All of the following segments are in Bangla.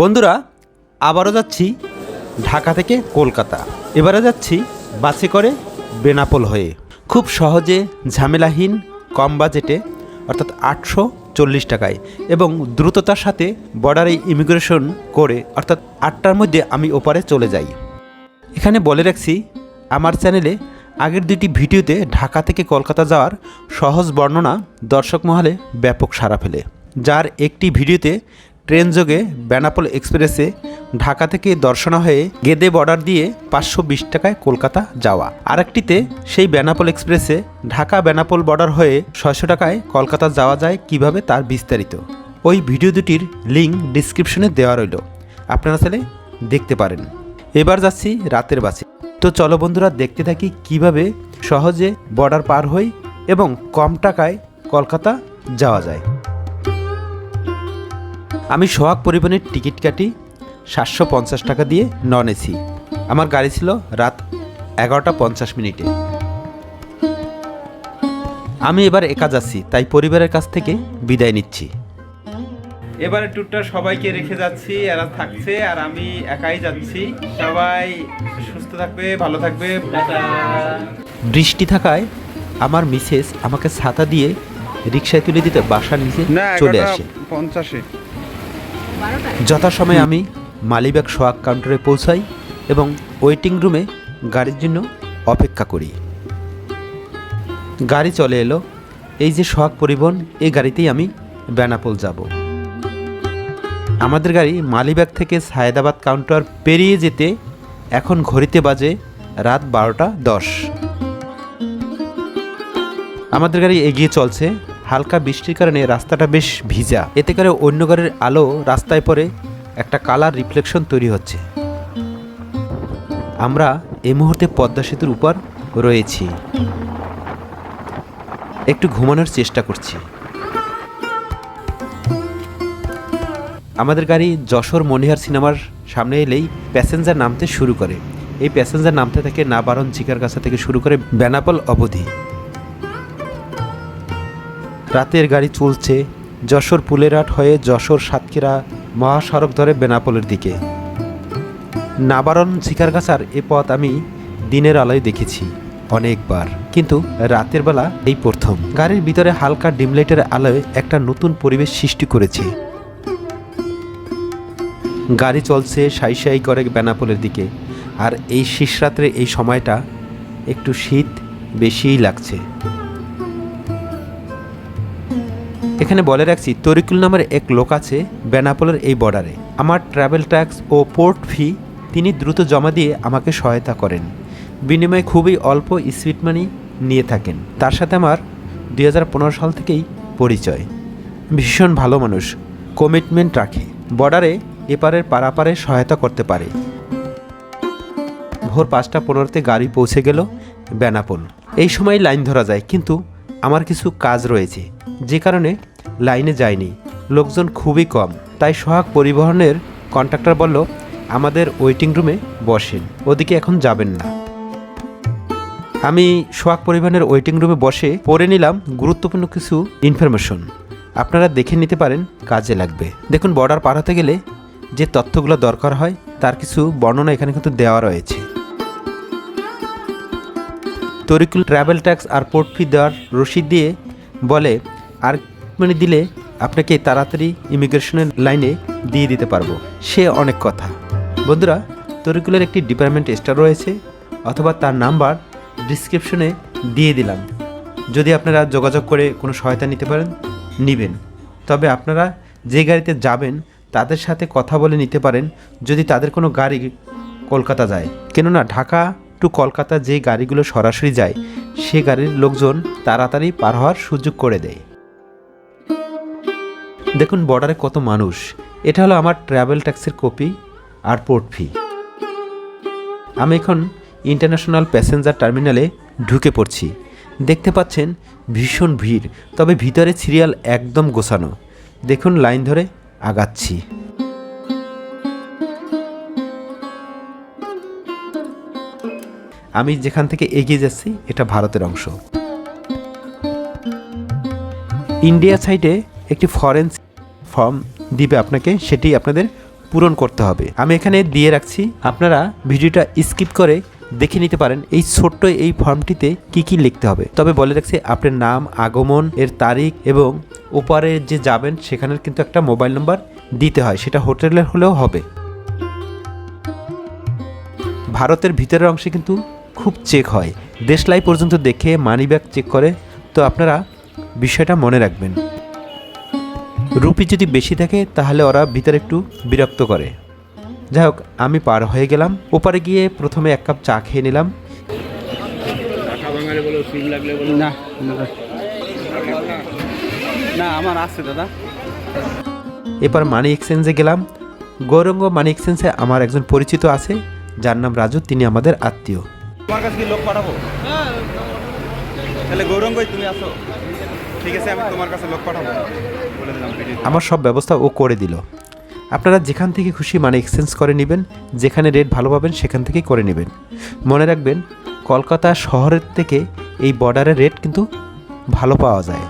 বন্ধুরা, আবারও যাচ্ছি ঢাকা থেকে কলকাতা। এবারে যাচ্ছি বাসে করে বেনাপোল হয়ে। খুব সহজে ঝামেলাহীন কম বাজেটে, অর্থাৎ আটশো চল্লিশ টাকায়, এবং দ্রুততার সাথে বর্ডারে ইমিগ্রেশন করে, অর্থাৎ আটটার মধ্যে আমি ওপারে চলে যাই। এখানে বলে রাখছি, আমার চ্যানেলে আগের দুটি ভিডিওতে ঢাকা থেকে কলকাতা যাওয়ার সহজ বর্ণনা দর্শক মহলে ব্যাপক সাড়া ফেলে, যার একটি ভিডিওতে ট্রেন যোগে বেনাপোল এক্সপ্রেসে ঢাকা থেকে দর্শনা হয়ে গেদে বর্ডার দিয়ে পাঁচশো বিশ টাকায় কলকাতা যাওয়া। আরেকটিতে সেই বেনাপোল এক্সপ্রেসে ঢাকা বেনাপোল বর্ডার হয়ে ছয়শো টাকায় কলকাতা যাওয়া যায় কীভাবে তার বিস্তারিত। ওই ভিডিও দুটির লিঙ্ক ডিসক্রিপশনে দেওয়া রইল। আপনারা চাইলে দেখতে পারেন। এবার যাচ্ছি রাতের বাসে। তো চলো বন্ধুরা, দেখতে থাকি কীভাবে সহজে বর্ডার পার হই এবং কম টাকায় কলকাতা যাওয়া যায়। আমি সোহাগ পরিবহনের টিকিট কাটি সাতশো পঞ্চাশ টাকা দিয়ে নন এসি। আমার গাড়ি ছিল রাত এগারোটা পঞ্চাশ মিনিটে। আমি এবার একা যাচ্ছি তাই পরিবারের কাছ থেকে বিদায় নিচ্ছি। এবারে ট্যুরটা সবাইকে রেখে যাচ্ছি এরা থাকছে আর আমি একাই যাচ্ছি। সবাই সুস্থ থাকবে ভালো থাকবে। বৃষ্টি থাকায় আমার মিসেস আমাকে ছাতা দিয়ে রিক্সায় তুলে দিতে বাসার নিচে চলে আসে। পঞ্চাশে। যথাসময়ে আমি মালিব্যাগ সোহাগ কাউন্টারে পৌঁছাই এবং ওয়েটিং রুমে গাড়ির জন্য অপেক্ষা করি। গাড়ি চলে এলো। এই যে সোহাগ পরিবহন, এই গাড়িতেই আমি বেনাপোল যাব। আমাদের গাড়ি মালিবাগ থেকে সায়েদাবাদ কাউন্টার পেরিয়ে যেতে এখন ঘড়িতে বাজে রাত বারোটা দশ। আমাদের গাড়ি এগিয়ে চলছে হালকা বৃষ্টির কারণে রাস্তাটা বেশ ভিজা। এতে করে অন্য গাড়ির আলো রাস্তায় পড়ে একটা কালার রিফ্লেকশন তৈরি হচ্ছে। আমরা এই মুহূর্তে পদ্মা সেতুর উপর রয়েছি। একটু ঘুমানোর চেষ্টা করছি। আমাদের গাড়ি যশোর মনিহার সিনেমার সামনে এলেই প্যাসেঞ্জার নামতে শুরু করে। এই প্যাসেঞ্জার নামতে থাকে নাবারণ চিকারগাছা থেকে শুরু করে বেনাপল অবধি। রাতের গাড়ি চলছে যশোর পুলেরহাট হয়ে যশোর সাতক্ষীরা মহাসড়ক ধরে বেনাপোলের দিকে। নাবারণ শিকারগাছার এ পথ আমি দিনের আলোয় দেখেছি অনেকবার। কিন্তু রাতের বেলা এই প্রথম। গাড়ির ভিতরে হালকা ডিমলাইটের আলোয় একটা নতুন পরিবেশ সৃষ্টি করেছে। গাড়ি চলছে সাই সাই করে বেনাপোলের দিকে। আর এই শীষরাত্রে এই সময়টা একটু শীত বেশিই লাগছে। এখানে বলে রাখছি, তরিকুল নামের এক লোক আছে বেনাপোলের এই বর্ডারে আমার ট্রাভেল ট্যাক্স ও পোর্ট ফি তিনি দ্রুত জমা দিয়ে আমাকে সহায়তা করেন। বিনিময়ে খুবই অল্প স্পিড মানি নিয়ে থাকেন। তার সাথে আমার দুই হাজার পনেরো সাল থেকেই পরিচয়। ভীষণ ভালো মানুষ কমিটমেন্ট রাখে। বর্ডারে এপারের পারাপারে সহায়তা করতে পারে। ভোর পাঁচটা পনেরোতে গাড়ি পৌঁছে গেল বেনাপোল। এই সময় লাইন ধরা যায়, কিন্তু আমার কিছু কাজ রয়েছে। যে কারণে লাইনে যায়নি লোকজন খুবই কম। তাই সোহাগ পরিবহনের কন্ট্রাক্টর বলল, আমাদের ওয়েটিং রুমে বসেন। ওদিকে এখন যাবেন না। আমি সোহাগ পরিবহনের ওয়েটিং রুমে বসে পড়ে নিলাম গুরুত্বপূর্ণ কিছু ইনফরমেশন। আপনারা দেখে নিতে পারেন কাজে লাগবে। দেখুন, বর্ডার পার হতে গেলে যে তথ্যগুলো দরকার হয়, তার কিছু বর্ণনা এখানে কিন্তু দেওয়া রয়েছে। তরিকুল ট্রাভেল ট্যাক্স আর পোর্ট ফি দেওয়ার রসিদ দিয়ে বলে, আর মানে দিলে আপনাকে তাড়াতাড়ি ইমিগ্রেশনের লাইনে দিয়ে দিতে পারব। সে অনেক কথা। বন্ধুরা, তরিকুলের একটি ডিপার্টমেন্ট স্টার রয়েছে, অথবা তার নাম্বার ডিসক্রিপশনে দিয়ে দিলাম। যদি আপনারা যোগাযোগ করে কোনো সহায়তা নিতে পারেন, নেবেন। তবে আপনারা যে গাড়িতে যাবেন, তাদের সাথে কথা বলে নিতে পারেন যদি তাদের কোনো গাড়ি কলকাতা যায়। কেননা, ঢাকা টু কলকাতা যে গাড়িগুলো সরাসরি যায়, সে গাড়ির লোকজন তাড়াতাড়ি পার হওয়ার সুযোগ করে দেয়। দেখুন বর্ডারে কত মানুষ। এটা হলো আমার ট্রাভেল ট্যাক্সের কপি আর পোর্ট ফি আমি এখন ইন্টারন্যাশনাল প্যাসেঞ্জার টার্মিনালে ঢুকে পড়ছি। দেখতে পাচ্ছেন, ভীষণ ভিড়, তবে ভিতরে সিরিয়াল একদম গোছানো। দেখুন লাইন ধরে আগাচ্ছি। আমি যেখান থেকে এগিয়ে যাচ্ছি, এটা ভারতের অংশ। ইন্ডিয়া সাইডে একটি ফরেন ফর্ম দিবে আপনাকে, সেটি আপনাদের পূরণ করতে হবে। আমি এখানে দিয়ে রাখছি, আপনারা ভিডিওটা স্কিপ করে দেখে নিতে পারেন, এই ছোট্ট এই ফর্মটিতে কি কি লিখতে হবে। তবে বলে রাখছি, আপনার নাম, আগমন, এর তারিখ এবং ওপারে যে যাবেন, সেখানের কিন্তু একটা মোবাইল নাম্বার দিতে হয়, সেটা হোটেলের হলেও হবে। ভারতের ভিতরের অংশে কিন্তু খুব চেক হয়। দেশলাই পর্যন্ত দেখে মানি ব্যাগ চেক করে। তো আপনারা বিষয়টা মনে রাখবেন। রুপি যদি বেশি থাকে তাহলে ওরা ভিতরে একটু বিরক্ত করে। যাই হোক আমি পার হয়ে গেলাম। ওপারে গিয়ে প্রথমে এক কাপ চা খেয়ে নিলাম। না না আমার আছে দাদা। এরপর মানি এক্সচেঞ্জে গেলাম। গৌরঙ্গ মানি এক্সচেঞ্জে আমার একজন পরিচিত আছে। যার নাম রাজু তিনি আমাদের আত্মীয়। তোমার কাছে কি লোক পাঠাবো? তাহলে গৌরঙ্গই তুমি আসো। ঠিক আছে, আমি তোমার কাছে লোক পাঠাবো। বলে দিলাম আমার সব ব্যবস্থা ও করে দিল। আপনারা যেখান থেকে খুশি মানে এক্সচেঞ্জ করে নেবেন, যেখানে রেট ভালো পাবেন, সেখান থেকেই করে নেবেন। মনে রাখবেন, কলকাতা শহরের থেকে এই বর্ডারের রেট কিন্তু ভালো পাওয়া যায়।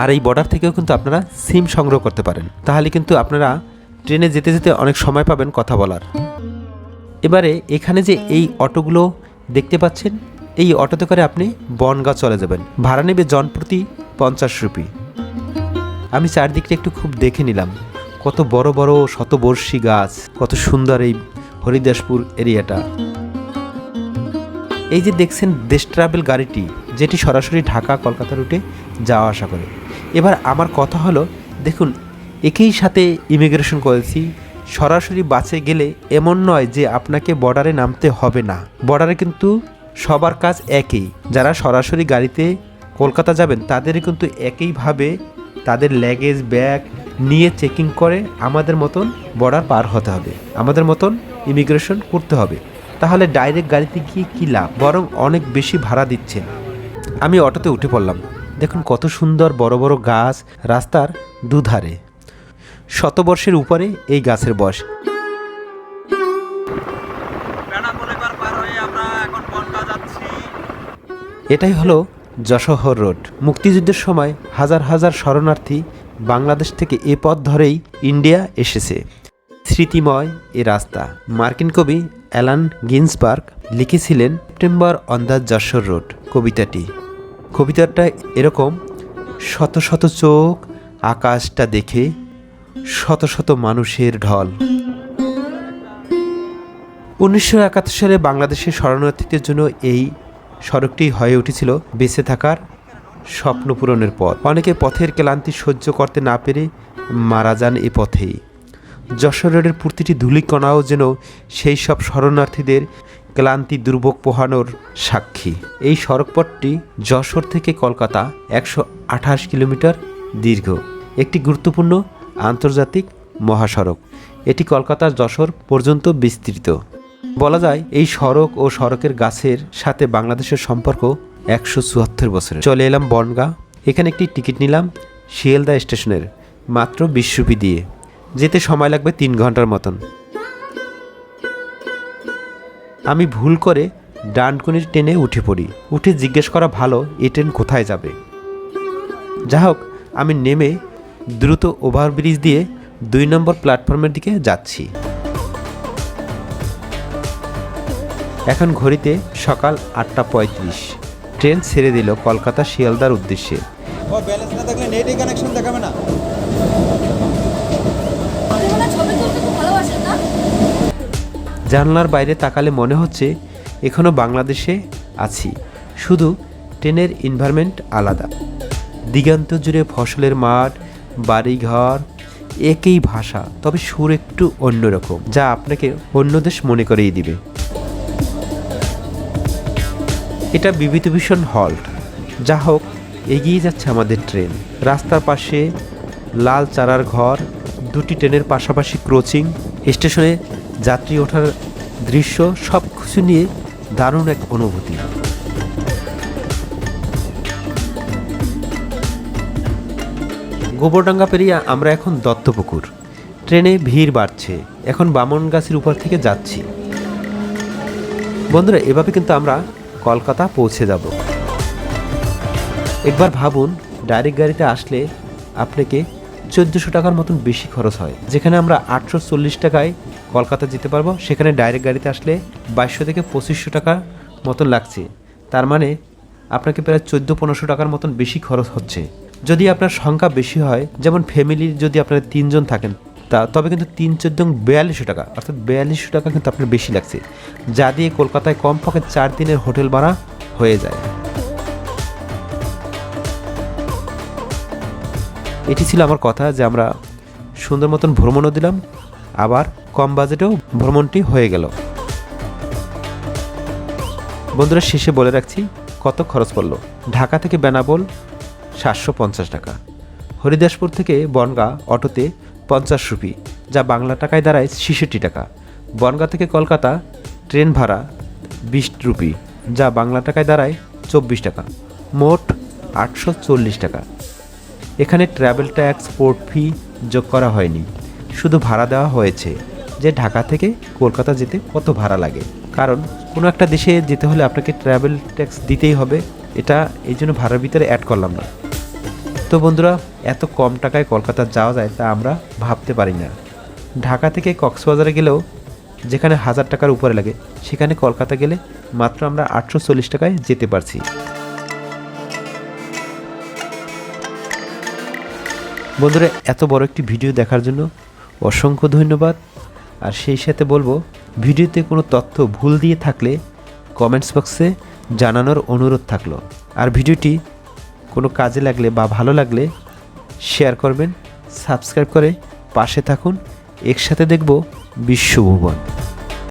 আর এই বর্ডার থেকেও কিন্তু আপনারা সিম সংগ্রহ করতে পারেন। তাহলে কিন্তু আপনারা ট্রেনে যেতে যেতে অনেক সময় পাবেন কথা বলার। এবারে এখানে যে এই অটোগুলো দেখতে পাচ্ছেন, এই অটোতে করে আপনি বনগাঁ চলে যাবেন। ভাড়া নেবে জনপ্রতি পঞ্চাশ রুপি। আমি চারদিকটা একটু খুব দেখে নিলাম। কত বড় বড় শতবর্ষী গাছ, কত সুন্দর এই হরিদাসপুর এরিয়াটা। এই যে দেখছেন দেশ ট্রাভেল গাড়িটি, যেটি সরাসরি ঢাকা, কলকাতা রুটে যাওয়া আসা করে। এবার আমার কথা হলো, দেখুন, একই সাথে ইমিগ্রেশন করেছি সরাসরি বাসে গেলে এমন নয় যে আপনাকে বর্ডারে নামতে হবে না। বর্ডারে কিন্তু সবার কাজ একই। যারা সরাসরি গাড়িতে কলকাতা যাবেন তাদেরই কিন্তু একইভাবে তাদের ল্যাগেজ ব্যাগ নিয়ে চেকিং করে আমাদের মতন বর্ডার পার হতে হবে। আমাদের মতন ইমিগ্রেশন করতে হবে। তাহলে ডাইরেক্ট গাড়িতে গিয়ে কী লাভ? বরং অনেক বেশি ভাড়া দিচ্ছেন। আমি অটোতে উঠে পড়লাম। দেখুন কত সুন্দর বড় বড় গাছ, রাস্তার দুধারে। শতবর্ষের উপরে এই গাছের বয়স। এটাই হলো যশোহর রোড। মুক্তিযুদ্ধের সময় হাজার হাজার শরণার্থী বাংলাদেশ থেকে এ পথ ধরেই ইন্ডিয়া এসেছে। স্মৃতিময় এ রাস্তা। মার্কিন কবি অ্যালান গিন্সবার্গ লিখেছিলেন September on the Jessore road কবিতাটি। কবিতাটা এরকম শত শত চোখ আকাশটা দেখে শত শত মানুষের ঢল। উনিশশো একাত্তর সালে বাংলাদেশের শরণার্থীদের জন্য এই সড়কটি হয়ে উঠেছিল বেঁচে থাকার স্বপ্ন পূরণের পথ। অনেকে পথের ক্লান্তি সহ্য করতে না পেরে মারা যান এ পথেই। যশোর রোডের প্রতিটি ধূলিকণাও যেন সেই সব শরণার্থীদের ক্লান্তি দুর্ভোগ পোহানোর সাক্ষী। এই সড়কপথটি যশোর থেকে কলকাতা একশো আঠাশ কিলোমিটার দীর্ঘ। একটি গুরুত্বপূর্ণ আন্তর্জাতিক মহাসড়ক। এটি কলকাতার যশোর পর্যন্ত বিস্তৃত। বলা যায়, এই সড়ক ও সড়কের গাছের সাথে বাংলাদেশের সম্পর্ক একশো চুয়াত্তর বছরের। চলে এলাম বনগা। এখানে একটি টিকিট নিলাম শিয়ালদা স্টেশনের, মাত্র বিশ রুপি দিয়ে। যেতে সময় লাগবে তিন ঘণ্টার মতন। আমি ভুল করে ডানকুনির ট্রেনে উঠে পড়ি। উঠে জিজ্ঞেস করা ভালো এই ট্রেন কোথায় যাবে? যা হোক আমি নেমে দ্রুত ওভারব্রিজ দিয়ে দুই নম্বর প্ল্যাটফর্মের দিকে যাচ্ছি। এখন ঘড়িতে সকাল আটটা পঁয়ত্রিশ। ট্রেন ছেড়ে দিল কলকাতা শিয়ালদার উদ্দেশ্যে। জানলার বাইরে তাকালে মনে হচ্ছে এখনও বাংলাদেশে আছি। শুধু ট্রেনের এনভায়রনমেন্ট আলাদা। দিগান্ত জুড়ে ফসলের মাঠ বাড়িঘর একই ভাষা, তবে সুর একটু অন্যরকম, যা আপনাকে অন্য দেশ মনে করিয়ে দিবে। এটা বিভূতিভূষণ হল্ট। যা হোক, এগিয়ে যাচ্ছে আমাদের ট্রেন। রাস্তার পাশে লাল চারার ঘর, দুটি ট্রেনের পাশাপাশি ক্রোচিং, স্টেশনে যাত্রী ওঠার দৃশ্য সব কিছু নিয়ে দারুণ এক অনুভূতি। গোবরডাঙ্গা পেরিয়ে আমরা এখন দত্তপুকুর। ট্রেনে ভিড় বাড়ছে। এখন বামনগাছির উপর থেকে যাচ্ছি। বন্ধুরা, এভাবে কিন্তু আমরা কলকাতা পৌঁছে যাব। একবার ভাবুন, ডাইরেক্ট গাড়িতে আসলে আপনাকে চোদ্দোশো টাকার মতন বেশি খরচ হয়। যেখানে আমরা আটশো চল্লিশ টাকায় কলকাতা যেতে পারব। সেখানে ডাইরেক্ট গাড়িতে আসলে বাইশশো থেকে পঁচিশশো টাকার মতন লাগছে। তার মানে আপনাকে প্রায় চোদ্দ পনেরোশো টাকার মতন বেশি খরচ হচ্ছে। যদি আপনার সংখ্যা বেশি হয়, যেমন ফ্যামিলির যদি আপনারা তিনজন থাকেন, তা তবে কিন্তু তিন চোদ্দ বিয়াল্লিশশো টাকা, অর্থাৎ বিয়াল্লিশশো টাকা কিন্তু আপনার বেশি লাগছে। যা দিয়ে কলকাতায় কমপক্ষে চার দিনের হোটেল ভাড়া হয়ে যায়। এটি ছিল আমার কথা যে আমরা সুন্দর মতন ভ্রমণও দিলাম, আবার কম বাজেটেও ভ্রমণটি হয়ে গেল। বন্ধুরা, শেষে বলে রাখছি, কত খরচ পড়ল? ঢাকা থেকে বেনাবল সাতশো পঞ্চাশ টাকা। হরিদাসপুর থেকে বনগাঁ অটোতে পঞ্চাশ রুপি, যা বাংলা টাকায় দাঁড়ায় ছেষট্টি টাকা। বনগাঁ থেকে কলকাতা ট্রেন ভাড়া বিশ রুপি, যা বাংলা টাকায় দাঁড়ায় চব্বিশ টাকা। মোট আটশো চল্লিশ টাকা। এখানে ট্রাভেল ট্যাক্স পোর্ট ফি যোগ করা হয়নি। শুধু ভাড়া দেওয়া হয়েছে যে ঢাকা থেকে কলকাতা যেতে কত ভাড়া লাগে। কারণ কোনো একটা দেশে যেতে হলে আপনাকে ট্রাভেল ট্যাক্স দিতেই হবে। এটা এই জন্য ভাড়ার ভিতরে অ্যাড করলাম না। তো বন্ধুরা, এত কম টাকায় কলকাতা যাওয়া যায় তা আমরা ভাবতে পারি না। ঢাকা থেকে কক্সবাজারে গেলেও যেখানে হাজার টাকার উপরে লাগে, সেখানে কলকাতা গেলে মাত্র আমরা আটশো চল্লিশ টাকায় যেতে পারছি। বন্ধুরা, এত বড় একটি ভিডিও দেখার জন্য অসংখ্য ধন্যবাদ। আর সেই সাথে বলব, ভিডিওতে কোনো তথ্য ভুল দিয়ে থাকলে কমেন্টস বক্সে জানানোর অনুরোধ থাকল। আর ভিডিওটি কোনো কাজে লাগলে বা ভালো লাগলে শেয়ার করবেন সাবস্ক্রাইব করে পাশে থাকুন। একসাথে দেখব বিশ্বভুবন।